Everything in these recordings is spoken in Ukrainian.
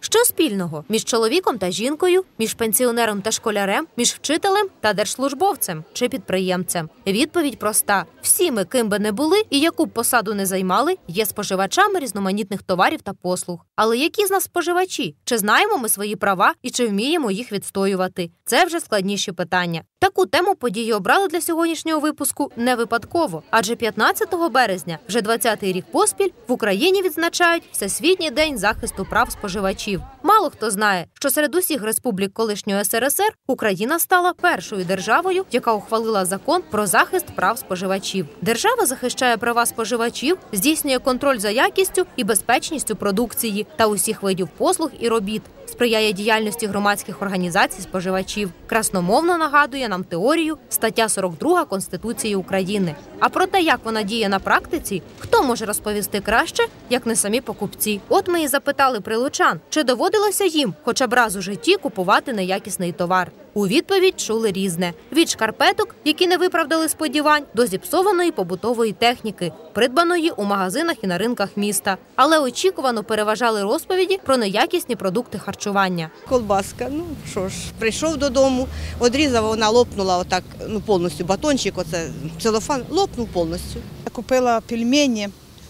Що спільного між чоловіком та жінкою, між пенсіонером та школярем, між вчителем та держслужбовцем чи підприємцем? Відповідь проста: всі ми, ким би не були і яку б посаду не займали, є споживачами різноманітних товарів та послуг. Але які з нас споживачі? Чи знаємо ми свої права і чи вміємо їх відстоювати? Це вже складніші питання. Таку тему події обрали для сьогоднішнього випуску не випадково, адже 15 березня, вже 20-й рік поспіль, в Україні відзначають Всесвітній день захисту прав споживачів. Мало хто знає, що серед усіх республік колишнього СРСР Україна стала першою державою, яка ухвалила закон про захист прав споживачів. Держава захищає права споживачів, здійснює контроль за якістю і безпечністю продукції та усіх видів послуг і робіт. Сприяє діяльності громадських організацій споживачів, красномовно нагадує нам теорію стаття 42 Конституції України. А про те, як вона діє на практиці, хто може розповісти краще, як не самі покупці? От ми і запитали прилучан, чи доводилося їм, хоча б раз у житті, купувати неякісний товар. У відповідь чули різне: від шкарпеток, які не виправдали сподівань, до зіпсованої побутової техніки, придбаної у магазинах і на ринках міста. Але очікувано переважали розповіді про неякісні продукти харчування. Колбаска, ну що ж, прийшов додому, одрізав, вона лопнула отак, ну повністю батончик, оце целофан, лопнув повністю. Я купила пельмені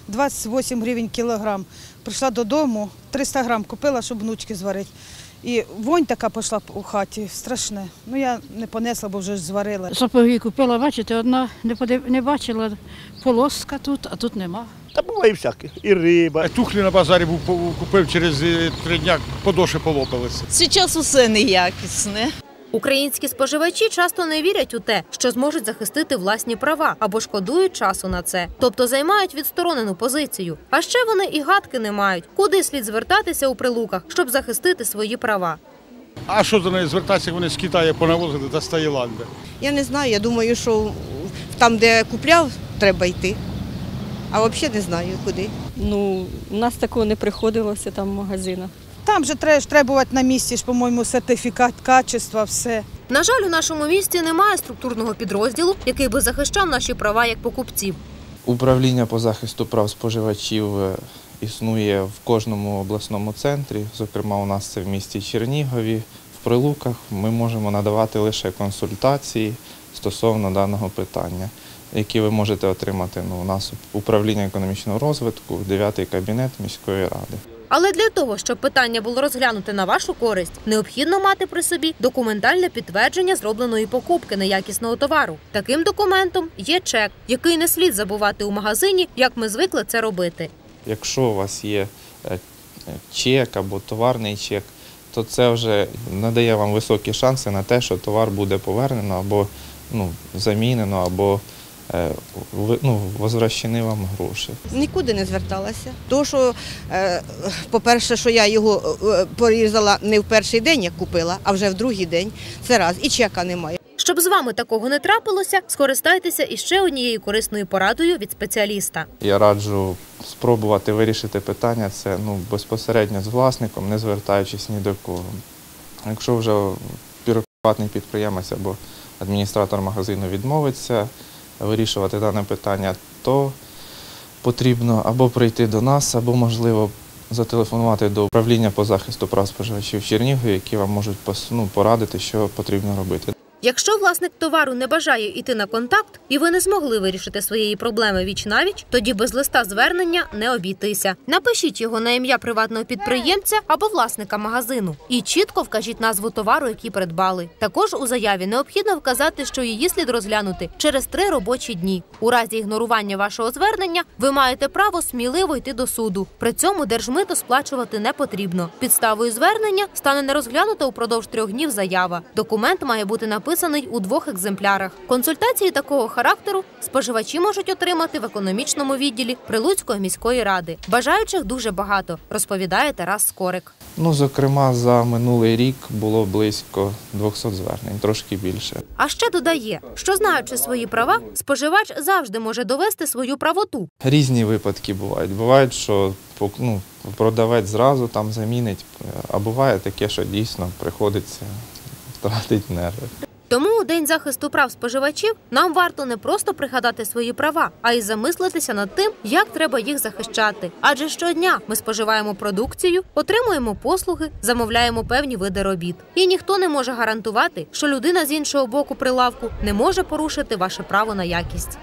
28 гривень кілограм. Прийшла додому, 300 грам купила, щоб внучки зварити. І вонь така пішла у хаті, страшне. Ну я не понесла, бо вже зварила. Сапоги купила, бачите, одна не, подив... не бачила полоска тут, а тут нема. Та буває всяке. І риба. Тухлі на базарі був купив через е, три дні подоши полопалися. Зараз усе неякісне. Українські споживачі часто не вірять у те, що зможуть захистити власні права або шкодують часу на це, тобто займають відсторонену позицію. А ще вони і гадки не мають, куди слід звертатися у прилуках, щоб захистити свої права. А що за неї звертатися, вони з Китаю понавозили та з Таїланда. Я не знаю, я думаю, що там, де купляв, треба йти. А взагалі не знаю куди. Ну, у нас такого не приходилося там в магазинах. Там же треба требувати на місці, ж, по-моєму, сертифікат качества, все. На жаль, у нашому місті немає структурного підрозділу, який би захищав наші права як покупців. Управління по захисту прав споживачів е, існує в кожному обласному центрі. Зокрема, у нас це в місті Чернігові, в Прилуках. Ми можемо надавати лише консультації стосовно даного питання, які ви можете отримати ну, у нас управління економічного розвитку, 9 кабінет міської ради. Але для того, щоб питання було розглянуте на вашу користь, необхідно мати при собі документальне підтвердження зробленої покупки неякісного товару. Таким документом є чек, який не слід забувати у магазині, як ми звикли це робити. Якщо у вас є е, чек або товарний чек, то це вже надає вам високі шанси на те, що товар буде повернено або ну, замінено, або ну, возвращені вам гроші. Нікуди не зверталася. То, що, е, по-перше, що я його е, порізала не в перший день, як купила, а вже в другий день. Це раз. І чека немає. Щоб з вами такого не трапилося, скористайтеся іще однією корисною порадою від спеціаліста. Я раджу спробувати вирішити питання це ну, безпосередньо з власником, не звертаючись ні до кого. Якщо вже бюрократний підприємець або адміністратор магазину відмовиться вирішувати дане питання, то потрібно або прийти до нас, або, можливо, зателефонувати до управління по захисту прав споживачів Чернігові, які вам можуть ну, порадити, що потрібно робити. Якщо власник товару не бажає йти на контакт і ви не змогли вирішити своєї проблеми віч навіч, тоді без листа звернення не обійтися. Напишіть його на ім'я приватного підприємця або власника магазину і чітко вкажіть назву товару, який придбали. Також у заяві необхідно вказати, що її слід розглянути через три робочі дні. У разі ігнорування вашого звернення ви маєте право сміливо йти до суду. При цьому держмито сплачувати не потрібно. Підставою звернення стане нерозглянута упродовж трьох днів заява. Документ має бути написаний у двох екземплярах. Консультації такого характеру споживачі можуть отримати в економічному відділі Прилуцької міської ради. Бажаючих дуже багато, розповідає Тарас Скорик. Ну, зокрема, за минулий рік було близько 200 звернень, трошки більше. А ще додає, що знаючи свої права, споживач завжди може довести свою правоту. Різні випадки бувають. Бувають, що ну, продавець зразу там замінить, а буває таке, що дійсно приходиться втратити нерви. Тому у день захисту прав споживачів нам варто не просто пригадати свої права, а й замислитися над тим, як треба їх захищати. Адже щодня ми споживаємо продукцію, отримуємо послуги, замовляємо певні види робіт. І ніхто не може гарантувати, що людина з іншого боку прилавку не може порушити ваше право на якість.